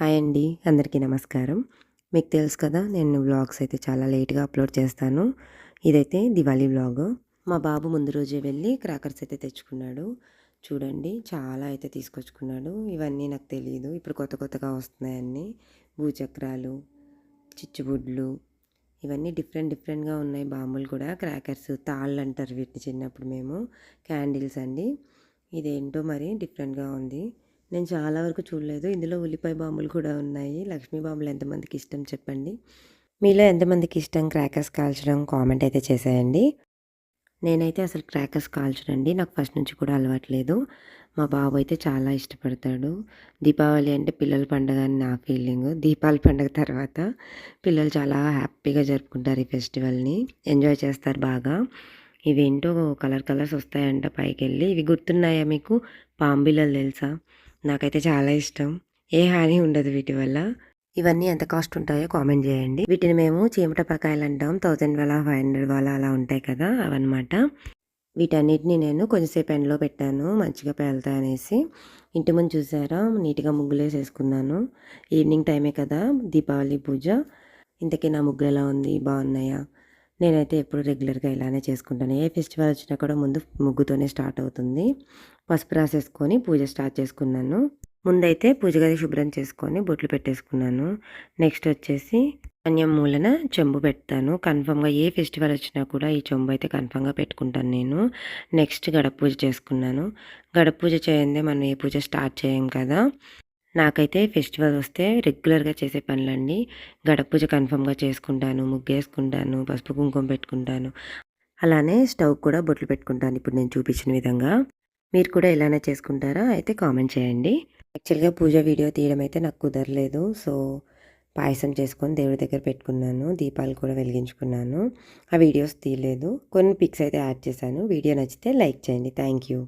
Hi అండి అందరికీ నమస్కారం. మీకు తెలుసు కదా నేను వ్లాగ్స్ అయితే చాలా లేట్గా అప్లోడ్ చేస్తాను. ఇదైతే దివాళీ వ్లాగ్. మా బాబు ముందు రోజే వెళ్ళి క్రాకర్స్ అయితే తెచ్చుకున్నాడు. చూడండి చాలా అయితే తీసుకొచ్చుకున్నాడు. ఇవన్నీ నాకు తెలియదు ఇప్పుడు కొత్త కొత్తగా వస్తున్నాయన్నీ భూచక్రాలు చిచ్చుబుడ్లు ఇవన్నీ డిఫరెంట్ డిఫరెంట్గా ఉన్నాయి. బాంబులు కూడా క్రాకర్స్ తాళ్ళు అంటారు వీటిని చిన్నప్పుడు మేము. క్యాండిల్స్ అండి. ఇదేంటో మరి డిఫరెంట్గా ఉంది. నేను చాలా వరకు చూడలేదు. ఇందులో ఉల్లిపాయ బాంబులు కూడా ఉన్నాయి. లక్ష్మీ బాంబులు ఎంతమందికి ఇష్టం చెప్పండి? మీలో ఎంతమందికి ఇష్టం క్రాకర్స్ కాల్చడం? కామెంట్ అయితే చేసేయండి. నేనైతే అసలు క్రాకర్స్ కాల్చడండి నాకు ఫస్ట్ నుంచి కూడా అలవాట్లేదు. మా బాబు అయితే చాలా ఇష్టపడతాడు. దీపావళి అంటే పిల్లల పండుగ అని నా ఫీలింగ్. దీపావళి పండుగ తర్వాత పిల్లలు చాలా హ్యాపీగా జరుపుకుంటారు ఈ ఫెస్టివల్ని. ఎంజాయ్ చేస్తారు బాగా. ఇవేంటో కలర్ కలర్స్ వస్తాయంట పైకి వెళ్ళి ఇవి గుర్తున్నాయా మీకు? పాంబిల్లలు తెలుసా? నాకైతే చాలా ఇష్టం. ఏ హాని ఉండదు వీటి వల్ల. ఇవన్నీ ఎంత కాస్ట్ ఉంటాయో కామెంట్ చేయండి. వీటిని మేము చీమటపకాయలు అంటాం. థౌజండ్ వాళ్ళ ఫైవ్ హండ్రెడ్ వాళ్ళ అలా ఉంటాయి కదా అవన్నమాట. వీటన్నిటిని నేను కొంచెంసేపు ఎండలో పెట్టాను. మంచిగా పేలుతాయనేసి ఇంటి ముందు చూసారా? నీట్గా ముగ్గులు వేసేసుకున్నాను ఈవినింగ్ టైమే కదా దీపావళి పూజ. ఇంతకీ నా ముగ్గులు ఎలా ఉంది? బాగున్నాయా? నేనైతే ఎప్పుడు రెగ్యులర్గా ఇలానే చేసుకుంటాను. ఏ ఫెస్టివల్ వచ్చినా కూడా ముందు ముగ్గుతోనే స్టార్ట్ అవుతుంది. పసుపు రాసేసుకొని పూజ స్టార్ట్ చేసుకున్నాను. ముందైతే పూజ గది శుభ్రం చేసుకొని బొట్లు పెట్టేసుకున్నాను. నెక్స్ట్ వచ్చేసి అన్యం మూలన చెంబు పెడతాను. కన్ఫామ్గా ఏ ఫెస్టివల్ వచ్చినా కూడా ఈ చెంబు అయితే కన్ఫామ్గా పెట్టుకుంటాను నేను. నెక్స్ట్ గడప పూజ చేసుకున్నాను. గడప పూజ చేయందే మనం ఏ పూజ స్టార్ట్ చేయం కదా. నాకైతే ఫెస్టివల్ వస్తే రెగ్యులర్గా చేసే పనులండి గడప పూజ చేసుకుంటాను ముగ్గేసుకుంటాను పసుపు కుంకుమ పెట్టుకుంటాను. అలానే స్టవ్ కూడా బొట్లు పెట్టుకుంటాను ఇప్పుడు నేను చూపించిన విధంగా. మీరు కూడా ఇలానే చేసుకుంటారా? అయితే కామెంట్ చేయండి. యాక్చువల్గా పూజ వీడియో తీయడం అయితే నాకు కుదరలేదు. సో పాయసం చేసుకొని దేవుడి దగ్గర పెట్టుకున్నాను. దీపాలు కూడా వెలిగించుకున్నాను. ఆ వీడియోస్ తీయలేదు. కొన్ని పిక్స్ అయితే యాడ్ చేశాను. వీడియో నచ్చితే లైక్ చేయండి. Thank you.